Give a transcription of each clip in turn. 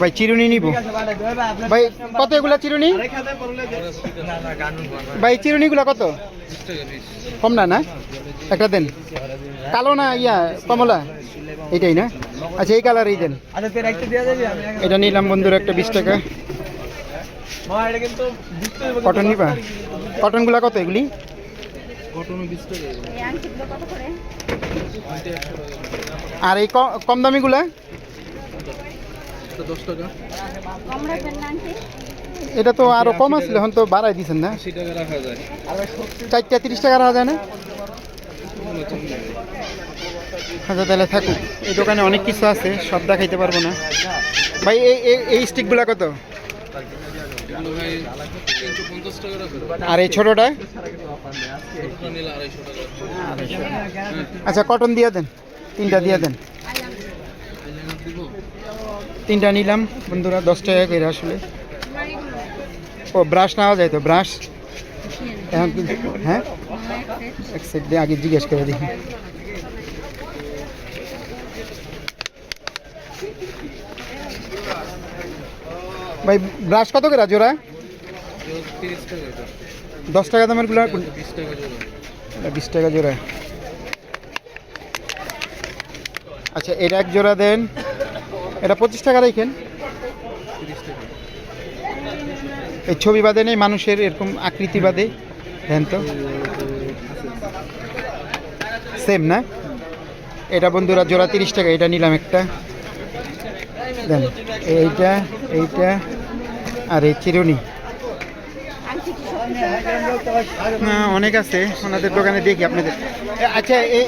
ভাই, চিরুনি নিব। ভাই, কত এগুলা চিরুনি? ভাই, চিরুনিগুলা কত? কম না না? একটা দেন। কালো না ইয়া, কমলা? এটাই না? আচ্ছা এই কালারই দেন। এটা নিলাম বন্ধুর একটা বিশ টাকা। কটন নিবা? কটনগুলা কত এগুলি? আর এই কম দামিগুলা? এটা তো আরও কম আসলে এখন তো বাড়াই দিছেন না? চারটা তিরিশ টাকা রাখা যায় না? আচ্ছা তাহলে থাকুক। এই দোকানে অনেক কিছু আছে সব দেখাইতে পারব না। ভাই এই এই- এই স্টিকগুলা কত? আর এই ছোটটা? আচ্ছা কটন দিয়ে দেন তিনটা দিয়ে দেন। তিনটা নিলাম। বন্ধুরা, দশ টাকা করে আসলে। ও ব্রাশ নেওয়া যায় তো? ব্রাশ এখন হ্যাঁ? এক দিয়ে আগে জিজ্ঞেস করে দেখি। ভাই ব্রাশ কত করে জোড়া? দশ টাকা দামেরগুলা বিশ টাকা জোড়া। আচ্ছা এটা এক জোড়া দেন। এটা পঁচিশ টাকা রাখেন। এই ছবি বাদে নেই, মানুষের এরকম আকৃতি বাদে। দেন তো। সেম না? এটা বন্ধুরা জোড়া তিরিশ টাকা, এটা নিলাম একটা। দেন, এইটা এইটা, আর এই চিরুনি। না অনেক আছে। ওনাদের দোকানে দেখি আপনাদের। আচ্ছা এই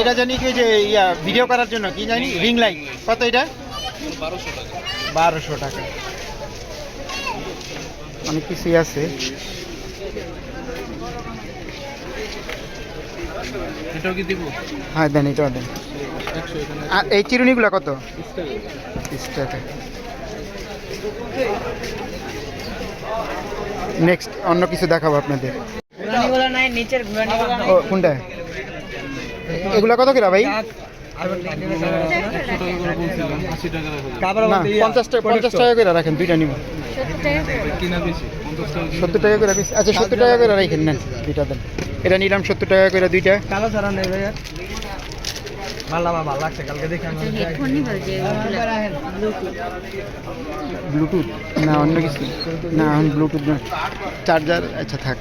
এটা জানি কি যে ইয়া ভিডিও করার জন্য কি জানি? রিং লাইট কত এটা? বারোশো টাকা। অনেক কিছুই আছে। এটাও কি দিব? হ্যাঁ দেন এটাও দেন। আর এই চিরুনিগুলো কত? টাকা। নেক্সট অন্য কিছু দেখাবো আপনাদের। কোনটা এগুলা কত কিরা ভাই? পঞ্চাশ টাকা পঞ্চাশ টাকা করে রাখেন দুইটা নিব। সত্তর টাকা করে আচ্ছা সত্তর টাকা করে রাখেন নেন দুইটা দেন। এটা নিলাম সত্তর টাকা করে দুইটা। আমার ভালো লাগছে কালকে দেখে আমি হেডফোন নিব যে ব্লুটুথ ব্লুটুথ না অন্য কিছু। না ব্লুটুথ না। চার্জার আচ্ছা থাক।